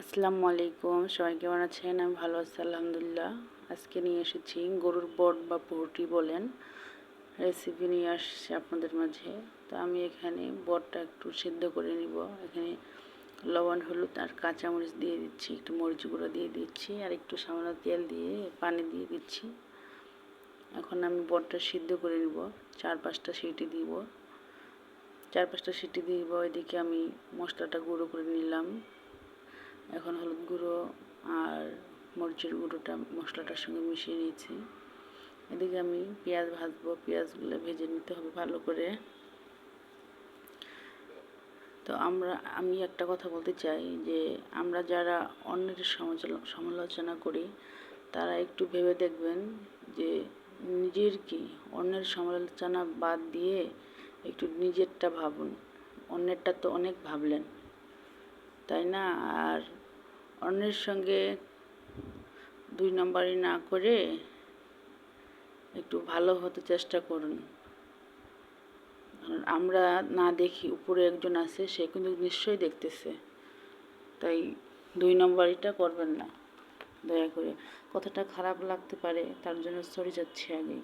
আসসালামু আলাইকুম, সবাই কেমন আছেন? আমি ভালো আছি, আলহামদুলিল্লাহ। আজকে নিয়ে এসেছি গরুর বট বা পোহটি বলেন রেসিপি নিয়ে আসছি আপনাদের মাঝে। তো আমি এখানে বটটা একটু সিদ্ধ করে নিব। এখানে লবণ, হলুদ আর কাঁচামরিচ দিয়ে দিচ্ছি, একটু মরিচ গুঁড়ো দিয়ে দিচ্ছি আর একটু সামান্য তেল দিয়ে পানি দিয়ে দিচ্ছি। এখন আমি বটটা সিদ্ধ করে নিব চার পাঁচটা সিটি দিব। চার পাঁচটা সিটি দিব এদিকে আমি মশলাটা গুঁড়ো করে নিলাম। এখন হলুদ গুঁড়ো আর মরিচের গুঁড়োটা মশলাটার সঙ্গে মিশিয়ে নিয়েছি। এদিকে আমি পেঁয়াজ ভাজবো, পেঁয়াজগুলো ভেজে নিতে হবে ভালো করে। তো আমরা, আমি একটা কথা বলতে চাই যে, আমরা যারা অন্যের সমালোচনা করি, তারা একটু ভেবে দেখবেন যে, নিজের কি? অন্যের সমালোচনা বাদ দিয়ে একটু নিজেরটা ভাবুন। অন্যেরটা তো অনেক ভাবলেন। তাই না? আর অন্যের সঙ্গে দুই নম্বরই না করে একটু ভালো হতে চেষ্টা করুন। আমরা না দেখি, উপরে একজন আছে, সে কিন্তু নিশ্চয়ই দেখতেছে। তাই দুই নম্বরইটা করবেন না, দয়া করে। কথাটা খারাপ লাগতে পারে, তার জন্য সরে যাচ্ছে আগেই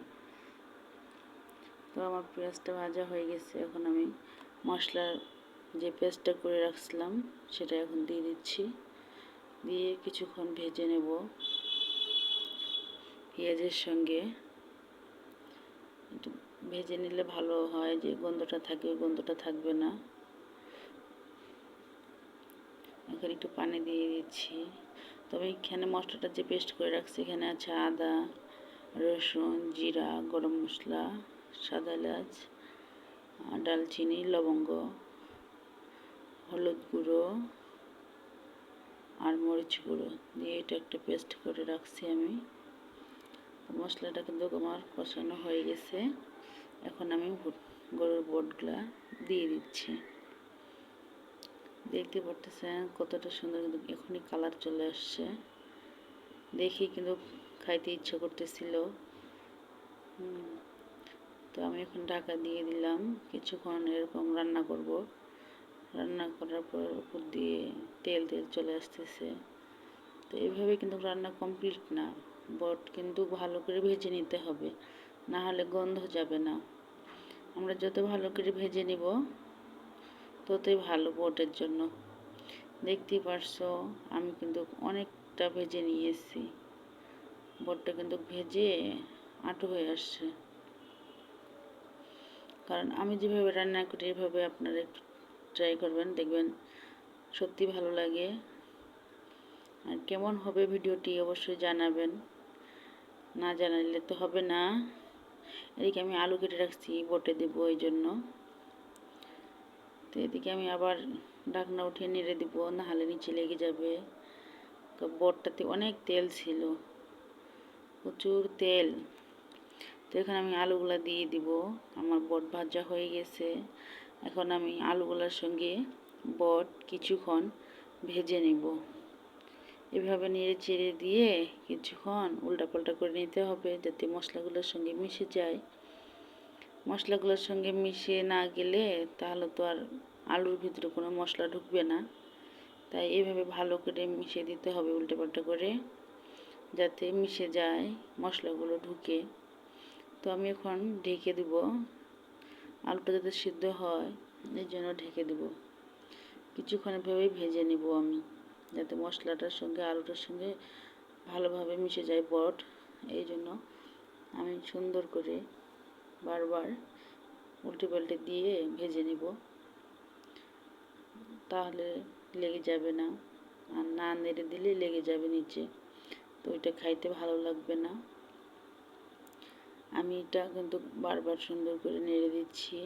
তো আমার পেঁয়াজটা ভাজা হয়ে গেছে, এখন আমি মশলার যে পেস্টটা করে রাখছিলাম, সেটা এখন দিয়ে দিচ্ছি। দিয়ে কিছুক্ষণ ভেজে নেব পেঁয়াজের সঙ্গে। ভেজে নিলে ভালো হয় যে গন্ধটা থাকে, ওই গন্ধটা থাকবে না। এখন একটু পানি দিয়ে দিচ্ছি। তবে এখানে মশলাটা যে পেস্ট করে রাখছি, এখানে আছে আদা, রসুন, জিরা, গরম মশলা, সাদা এলাচ ডালচিনি, লবঙ্গ। হলুদ গুঁড়ো আর মরিচ গুঁড়ো দিয়ে এটা একটা পেস্ট করে রাখছি আমি। মশলাটা কিন্তু আমার কষানো হয়ে গেছে। এখন আমি গরুর বোটগুলা দিয়ে দিচ্ছি। দেখতে পারতেছেন কতটা সুন্দর কিন্তু এখনই কালার চলে আসছে। দেখি কিন্তু খাইতে ইচ্ছে করতেছিল। তো আমি এখন ঢাকা দিয়ে দিলাম। কিছুক্ষণ এরকম রান্না করব। রান্না করার পর উপর দিয়ে তেল তেল চলে আসতেছে। তো এইভাবে কিন্তু রান্না কমপ্লিট না। বট কিন্তু ভালো করে ভেজে নিতে হবে। না হলে গন্ধ যাবে না। আমরা যত ভালো করে ভেজে নিব, ততই ভালো বটের জন্য। দেখতেই পারছ, আমি কিন্তু অনেকটা ভেজে নিয়ে এসেছি বটটা কিন্তু ভেজে আটো হয়ে আসছে। কারণ আমি যেভাবে রান্না করি, এভাবে আপনারা একটু ট্রাই করবেন, দেখবেন সত্যি ভালো লাগে। আর কেমন হবে ভিডিওটি অবশ্যই জানাবেন। না জানালে তো হবে না। এদিকে আমি আলু কেটে রাখছি, বটে দেবো এই জন্য তো এদিকে আমি আবার ডাকনা উঠিয়ে নেড়ে দিব, নাহলে নিচে লেগে যাবে। বটটাতে অনেক তেল ছিল, প্রচুর তেল। তো এখানে আমি আলুগুলা দিয়ে দিব, আমার বট ভাজা হয়ে গেছে। এখন আমি আলুগুলোর সঙ্গে বট কিছুক্ষণ ভেজে নেব। এভাবে নেড়ে চেড়ে দিয়ে কিছুক্ষণ উল্টাপাল্টা করে নিতে হবে যাতে মশলাগুলোর সঙ্গে মিশে যায়। মশলাগুলোর সঙ্গে মিশে না গেলে তাহলে তো আর আলুর ভিতরে কোনো মশলা ঢুকবে না। তাই এভাবে ভালো করে মিশিয়ে দিতে হবে উল্টাপাল্টা করে যাতে মিশে যায় মশলাগুলো ঢুকে। তো আমি এখন ঢেকে দিব। আলুটা যাতে সিদ্ধ হয়, এর জন্য ঢেকে দেব। কিছুক্ষণ এভাবেই ভেজে নেব আমি, যাতে মশলাটার সঙ্গে, আলুটার সঙ্গে ভালোভাবে মিশে যায় বট। এই জন্য আমি সুন্দর করে বারবার উল্টে পাল্টে দিয়ে ভেজে নেব। তাহলে লেগে যাবে না। আর না নেড়ে দিলে লেগে যাবে নিচে। তো ওইটা খাইতে ভালো লাগবে না। আমি এটা কিন্তু বারবার সুন্দর করে নেড়ে দিচ্ছি,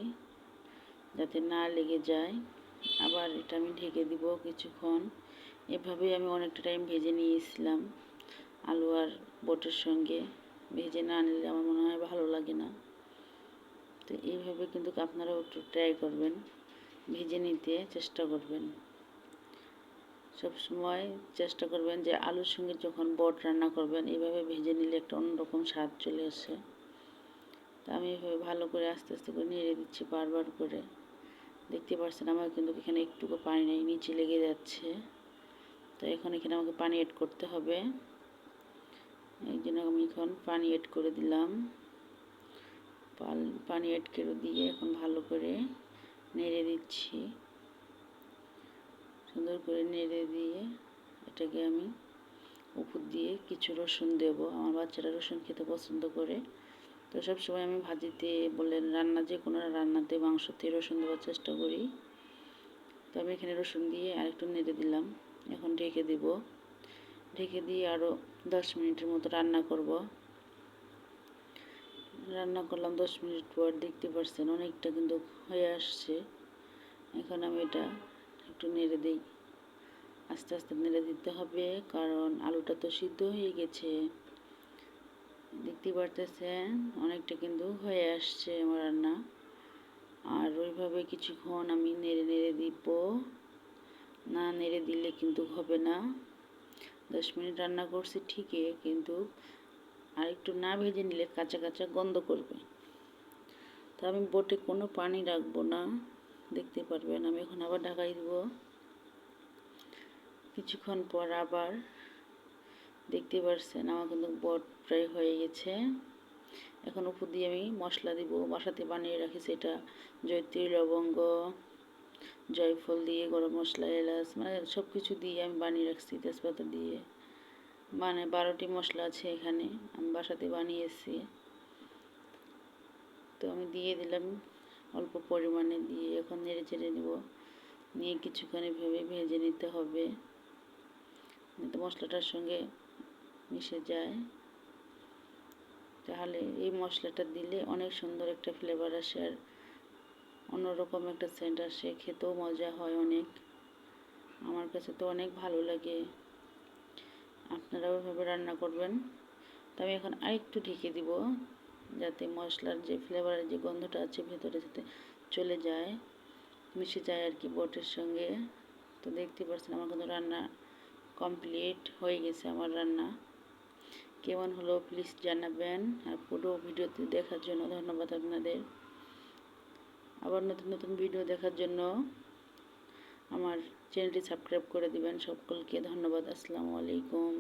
যাতে না লেগে যায়। আবার এটা আমি ঢেকে দিব কিছুক্ষণ। এভাবেই আমি অনেকটা টাইম ভেজে নিয়েছিলাম আলু আর বটের সঙ্গে। ভেজে না নিলে আমার মনে হয় ভালো লাগে না। তো এইভাবে কিন্তু আপনারাও একটু ট্রাই করবেন, ভেজে নিতে চেষ্টা করবেন। সব সময় চেষ্টা করবেন যে আলুর সঙ্গে যখন বট রান্না করবেন এইভাবে ভেজে নিলে একটা অন্যরকম স্বাদ চলে আসে। তা আমি এভাবে ভালো করে আস্তে আস্তে করে নেড়ে দিচ্ছি বারবার করে। দেখতে পাচ্ছেন আমার কিন্তু এখানে একটুকু পানি নেই, নিচে লেগে যাচ্ছে। তো এখন এখানে আমাকে পানি এড করতে হবে। এই জন্য আমি এখন পানি এড করে দিলাম। পানি এড করে দিয়ে এখন ভালো করে নেড়ে দিচ্ছি। সুন্দর করে নেড়ে দিয়ে এটাকে আমি উপর দিয়ে কিছু রসুন দেব। আমার বাচ্চারা রসুন খেতে পছন্দ করে। তো সবসময় আমি ভাজিতে বলে রান্না যে কোনো রান্নাতে মাংসতে রসুন দেওয়ার চেষ্টা করি। তো আমি এখানে রসুন দিয়ে আরেকটু নেড়ে দিলাম। এখন ঢেকে দেব। ঢেকে দিয়ে আরও দশ মিনিটের মতো রান্না করব। রান্না করলাম দশ মিনিট পর দেখতে পাচ্ছেন অনেকটা কিন্তু হয়ে আসছে। এখন আমি এটা একটু নেড়ে দিই। আস্তে আস্তে নেড়ে দিতে হবে কারণ আলুটা তো সিদ্ধ হয়ে গেছে। দেখতে পারতেছেন, অনেকটা কিন্তু হয়ে আসছে আমার রান্না। আর ওইভাবে কিছুক্ষণ আমি নেড়ে নেড়ে দিব। না নেড়ে দিলে কিন্তু হবে না। দশ মিনিট রান্না করছি ঠিকই, কিন্তু আর একটু না ভেজে নিলে কাঁচা কাঁচা গন্ধ করবে। তো আমি বোটে কোনো পানি রাখব না। দেখতে পারবেন, আমি এখন আবার ঢাকাই দেবো। কিছুক্ষণ পর আবার দেখতে পারছেন, আমার কিন্তু বট প্রায় হয়ে গেছে। এখন উপর দিয়ে আমি মশলা দিব। বাসাতে বানিয়ে রাখি সেটা জয়ত্রী, লবঙ্গ, জয়ফল দিয়ে, গরম মশলা, এলাচ মানে সব কিছু দিয়ে আমি বানিয়ে রাখছি তেজপাতা দিয়ে। মানে বারোটি মশলা আছে এখানে, আমি বাসাতে বানিয়েছি। তো আমি দিয়ে দিলাম অল্প পরিমাণে দিয়ে এখন নেড়ে চেড়ে নেব। নিয়ে কিছুক্ষণ ভেবে ভেজে নিতে হবে। যাতে মশলাটার সঙ্গে মিশে যায়। তাহলে এই মশলাটা দিলে অনেক সুন্দর একটা ফ্লেভার আসে আর অন্যরকম একটা সেন্ট আসে, খেতেও মজা হয় অনেক। আমার কাছে তো অনেক ভালো লাগে। আপনারাও এভাবে রান্না করবেন। তো আমি এখন আরেকটু ঢেকে দিব, যাতে মশলার যে ফ্লেভারের যে গন্ধটা আছে ভেতরে যাতে চলে যায়, মিশে যায় আর কি বটের সঙ্গে। তো দেখতে পাচ্ছেন আমার কিন্তু রান্না কমপ্লিট হয়ে গেছে আমার রান্না। কেমন হলো প্লিজ জানাবেন। আর পুরো ভিডিওতে দেখার জন্য ধন্যবাদ আপনাদের। আবার নতুন নতুন ভিডিও দেখার জন্য আমার চ্যানেলটি সাবস্ক্রাইব করে দিবেন। সকলকে ধন্যবাদ। আসসালামু আলাইকুম।